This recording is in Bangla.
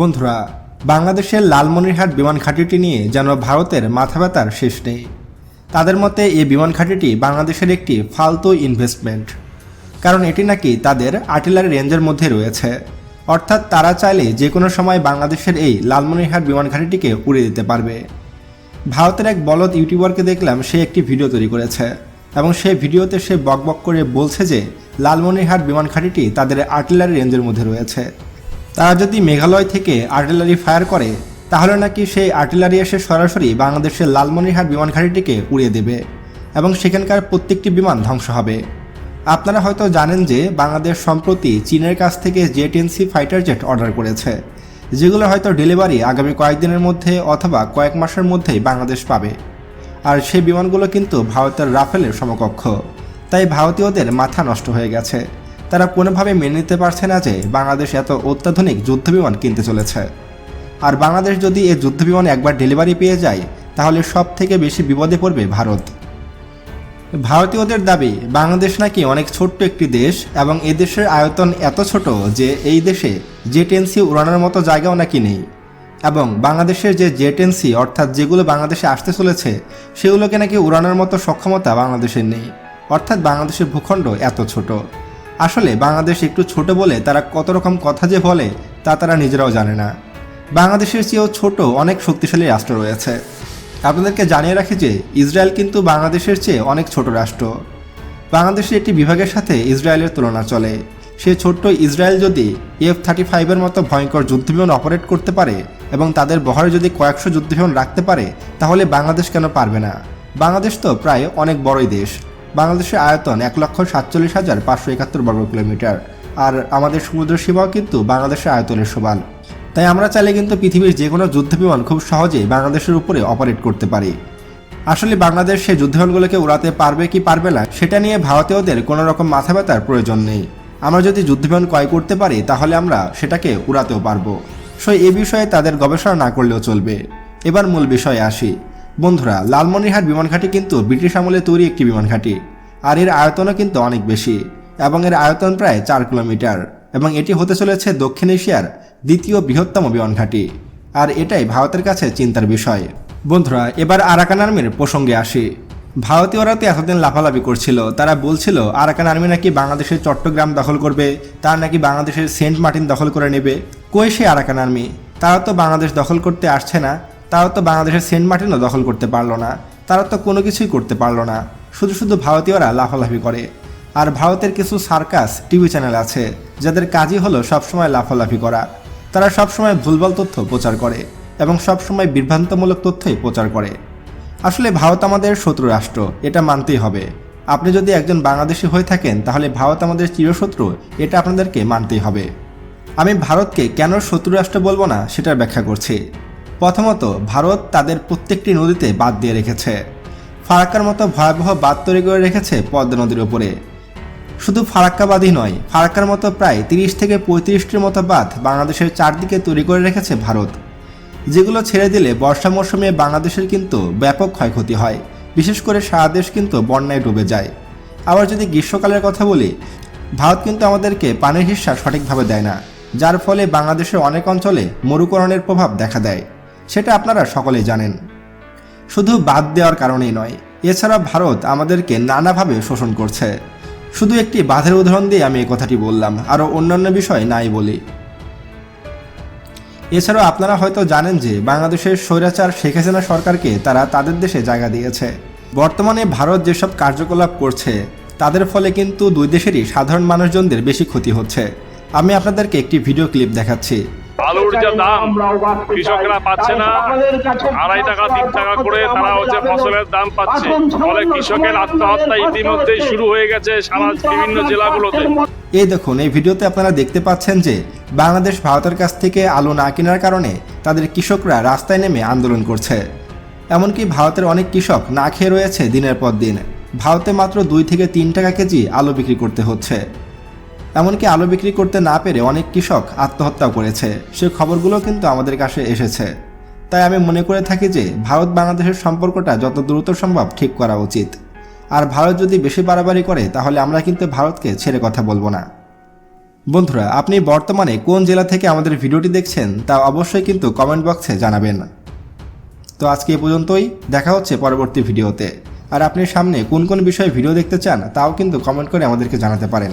বন্ধুরা, বাংলাদেশের লালমনিরহাট বিমান ঘাঁটিটি নিয়ে যেন ভারতের মাথা ব্যথার শেষ নেই। তাদের মতে এই বিমান ঘাঁটিটি বাংলাদেশের একটি ফালতু ইনভেস্টমেন্ট কারণ এটি নাকি তাদের আর্টিলারি রেঞ্জের মধ্যে রয়েছে। অর্থাৎ তারা চাইলে যে কোনো সময় বাংলাদেশের এই লালমনিরহাট বিমান ঘাঁটিটিকে উড়িয়ে দিতে পারবে। ভারতের এক বলদ ইউটিউবারকে দেখলাম সে একটি ভিডিও তৈরি করেছে এবং সেই ভিডিওতে সে বকবক করে বলছে যে, লালমনিরহাট বিমান ঘাঁটিটি তাদের আর্টিলারি রেঞ্জের মধ্যে রয়েছে। তারা যদি মেঘালয় থেকে আর্টিলারি ফায়ার করে, তাহলে নাকি সেই আর্টিলারি এসে সরাসরি বাংলাদেশের লালমনিরহাট বিমান ঘাঁটিটিকে উড়িয়ে দেবে এবং সেখানকার প্রত্যেকটি বিমান ধ্বংস হবে। আপনারা হয়তো জানেন যে বাংলাদেশ সম্প্রতি চীনের কাছ থেকে জেটেনসি ফাইটার জেট অর্ডার করেছে, যেগুলো হয়তো ডেলিভারি আগামী কয়েকদিনের মধ্যে অথবা কয়েক মাসের মধ্যেই বাংলাদেশ পাবে। আর সেই বিমানগুলো কিন্তু ভারতের রাফেলের সমকক্ষ, তাই ভারতীয়দের মাথা নষ্ট হয়ে গেছে। তারা কোনোভাবে মেনে নিতে পারছে না যে বাংলাদেশ এত অত্যাধুনিক যুদ্ধবিমান কিনতে চলেছে। আর বাংলাদেশ যদি এই যুদ্ধবিমান একবার ডেলিভারি পেয়ে যায়, তাহলে সব থেকে বেশি বিপদে পড়বে ভারত। ভারতীয়দের দাবি, বাংলাদেশ নাকি অনেক ছোট্ট একটি দেশ এবং এ দেশের আয়তন এত ছোট যে এই দেশে জেটেন্সি উড়ানোর মতো জায়গাও নাকি নেই। এবং বাংলাদেশের যে জেটেন্সি অর্থাৎ যেগুলো বাংলাদেশে আসতে চলেছে, সেগুলোকে নাকি উড়ানোর মতো সক্ষমতা বাংলাদেশের নেই। অর্থাৎ বাংলাদেশের ভূখণ্ড এত ছোট। আসলে বাংলাদেশ একটু ছোট বলে তারা কত রকম কথা যে বলে তা তারা নিজেরাও জানে না। বাংলাদেশের চেয়েও ছোট অনেক শক্তিশালী রাষ্ট্র রয়েছে। আপনাদেরকে জানিয়ে রাখি যে ইসরায়েল কিন্তু বাংলাদেশের চেয়ে অনেক ছোট রাষ্ট্র। বাংলাদেশের একটি বিভাগের সাথে ইসরায়েলের তুলনা চলে। সে ছোট্ট ইসরায়েল যদি এফ থার্টি ফাইভের মতো ভয়ঙ্কর যুদ্ধবিমান অপারেট করতে পারে এবং তাদের বহরে যদি কয়েকশো যুদ্ধবিমান রাখতে পারে, তাহলে বাংলাদেশ কেন পারবে না? বাংলাদেশ তো প্রায় অনেক বড়ই দেশ। বাংলাদেশের আয়তন এক লক্ষ সাতচল্লিশ হাজার পাঁচশো একাত্তর বর্গ কিলোমিটার। আর আমাদের সমুদ্র সীমাও কিন্তু বাংলাদেশের আয়তনের সমান। তাই আমরা চাইলে কিন্তু পৃথিবীর যে কোনো যুদ্ধবিমান খুব সহজেই বাংলাদেশের উপরে অপারেট করতে পারি। আসলে বাংলাদেশ সেই যুদ্ধবিমানগুলোকে উড়াতে পারবে কি পারবে না, সেটা নিয়ে ভারতীয়দের কোনো রকম মাথা ব্যথার প্রয়োজন নেই। আমরা যদি যুদ্ধবিমান ক্রয় করতে পারি, তাহলে আমরা সেটাকে উড়াতেও পারব। সো এ বিষয়ে তাদের গবেষণা না করলেও চলবে। এবার মূল বিষয়ে আসি। বন্ধুরা, লালমনিরহাট বিমান ঘাঁটি কিন্তু ব্রিটিশ আমলে তৈরি একটি বিমান ঘাঁটি। আর এর আয়তনও কিন্তু অনেক বেশি এবং এর আয়তন প্রায় চার কিলোমিটার এবং এটি হতে চলেছে দক্ষিণ এশিয়ার দ্বিতীয় বৃহত্তম বিমান ঘাঁটি। আর এটাই ভারতের কাছে চিন্তার বিষয়। বন্ধুরা, এবার আরাকান আর্মির প্রসঙ্গে আসি। ভারতীয়রা তো এতদিন লাফালাফি করছিল, তারা বলছিল, আরাকান আর্মি নাকি বাংলাদেশের চট্টগ্রাম দখল করবে, তারা নাকি বাংলাদেশের সেন্ট মার্টিন দখল করে নেবে। কই সে আরাকান আর্মি? তারা তো বাংলাদেশ দখল করতে আসছে না। তারা তো বাংলাদেশের সেন্ট মার্টিনও দখল করতে পারল না। তারা তো কোনো কিছুই করতে পারল না। শুধু শুধু ভারতীয়রা লাফালাফি করে। আর ভারতের কিছু সার্কাস টিভি চ্যানেল আছে, যাদের কাজই হলো সবসময় লাফালাফি করা। তারা সবসময় ভুলভাল তথ্য প্রচার করে এবং সবসময় বিভ্রান্তমূলক তথ্যই প্রচার করে। আসলে ভারত আমাদের শত্রু রাষ্ট্র, এটা মানতেই হবে। আপনি যদি একজন বাংলাদেশি হয়ে থাকেন, তাহলে ভারত আমাদের চিরশত্রু, এটা আপনাদেরকে মানতেই হবে। আমি ভারতকে কেন শত্রু রাষ্ট্র বলব না, সেটার ব্যাখ্যা করছি। প্রথমত, ভারত তাদের প্রত্যেকটি নদীতে বাদ দিয়ে রেখেছে। ফারাক্কার মতো ভয়াবহ বাদ তৈরি করে রেখেছে পদ্মা নদীর ওপরে শুধু ফারাক্কাবাদই নয়, ফারাক্কার মতো প্রায় তিরিশ থেকে পঁয়ত্রিশটির মতো বাঁধ বাংলাদেশের চারদিকে তৈরি করে রেখেছে ভারত। যেগুলো ছেড়ে দিলে বর্ষা মৌসুমে বাংলাদেশের কিন্তু ব্যাপক ক্ষয়ক্ষতি হয়। বিশেষ করে সারা দেশ কিন্তু বন্যায় ডুবে যায়। আবার যদি গ্রীষ্মকালের কথা বলি, ভারত কিন্তু আমাদেরকে পানির হিস্সা সঠিকভাবে দেয় না, যার ফলে বাংলাদেশের অনেক অঞ্চলে মরুকরণের প্রভাব দেখা দেয়। সেটা আপনারা সকলেই জানেন। শুধু বাদ দেওয়ার কারণেই নয়, এছাড়া ভারত আমাদেরকে নানাভাবে শোষণ করছে। শুধু একটি বাঁধের উদাহরণ দিয়ে আমি এই কথাটি বললাম, আরও অন্যান্য বিষয় নাই বলি। এছাড়াও আপনারা হয়তো জানেন যে বাংলাদেশের স্বৈরাচার শেখ হাসিনা সরকারকে তারা তাদের দেশে জায়গা দিয়েছে। বর্তমানে ভারত যেসব কার্যকলাপ করছে, তাদের ফলে কিন্তু দুই দেশেরই সাধারণ মানুষজনদের বেশি ক্ষতি হচ্ছে। আমি আপনাদেরকে একটি ভিডিও ক্লিপ দেখাচ্ছি। আলুর যা দাম কৃষকরা পাচ্ছে না। আড়াই টাকা তিন টাকা করে তারা হচ্ছে ফসলের দাম পাচ্ছে। ফলে কৃষকের আত্মহত্যা ইতিমধ্যেই শুরু হয়ে গেছে সারা বিভিন্ন জেলাগুলোতে। এই দেখুন এই ভিডিওতে আপনারা দেখতে পাচ্ছেন যে বাংলাদেশ ভারতের কাছ থেকে আলু না কেনার কারণে তাদের কৃষকরা রাস্তায় নেমে আন্দোলন করছে। এমনকি ভারতের অনেক কৃষক না খেয়ে রয়েছে দিনের পর দিন। ভারতে মাত্র দুই থেকে তিন টাকা কেজি আলু বিক্রি করতে হচ্ছে। এমনকি আলু বিক্রি করতে না পেরে অনেক কৃষক আত্মহত্যা করেছে। সে খবরগুলো কিন্তু আমাদের কাছে এসেছে। তাই আমি মনে করে থাকি যে ভারত বাংলাদেশের সম্পর্কটা যত দ্রুত সম্ভব ঠিক করা উচিত। আর ভারত যদি বেশি বাড়াবাড়ি করে, তাহলে আমরা কিন্তু ভারতকে ছেড়ে কথা বলব না। বন্ধুরা, আপনি বর্তমানে কোন জেলা থেকে আমাদের ভিডিওটি দেখছেন, তা অবশ্যই কিন্তু কমেন্ট বক্সে জানাবেন। তো আজকে এ পর্যন্তই, দেখা হচ্ছে পরবর্তী ভিডিওতে। আর আপনি সামনে কোন কোন বিষয়ে ভিডিও দেখতে চান, তাও কিন্তু কমেন্ট করে আমাদেরকে জানাতে পারেন।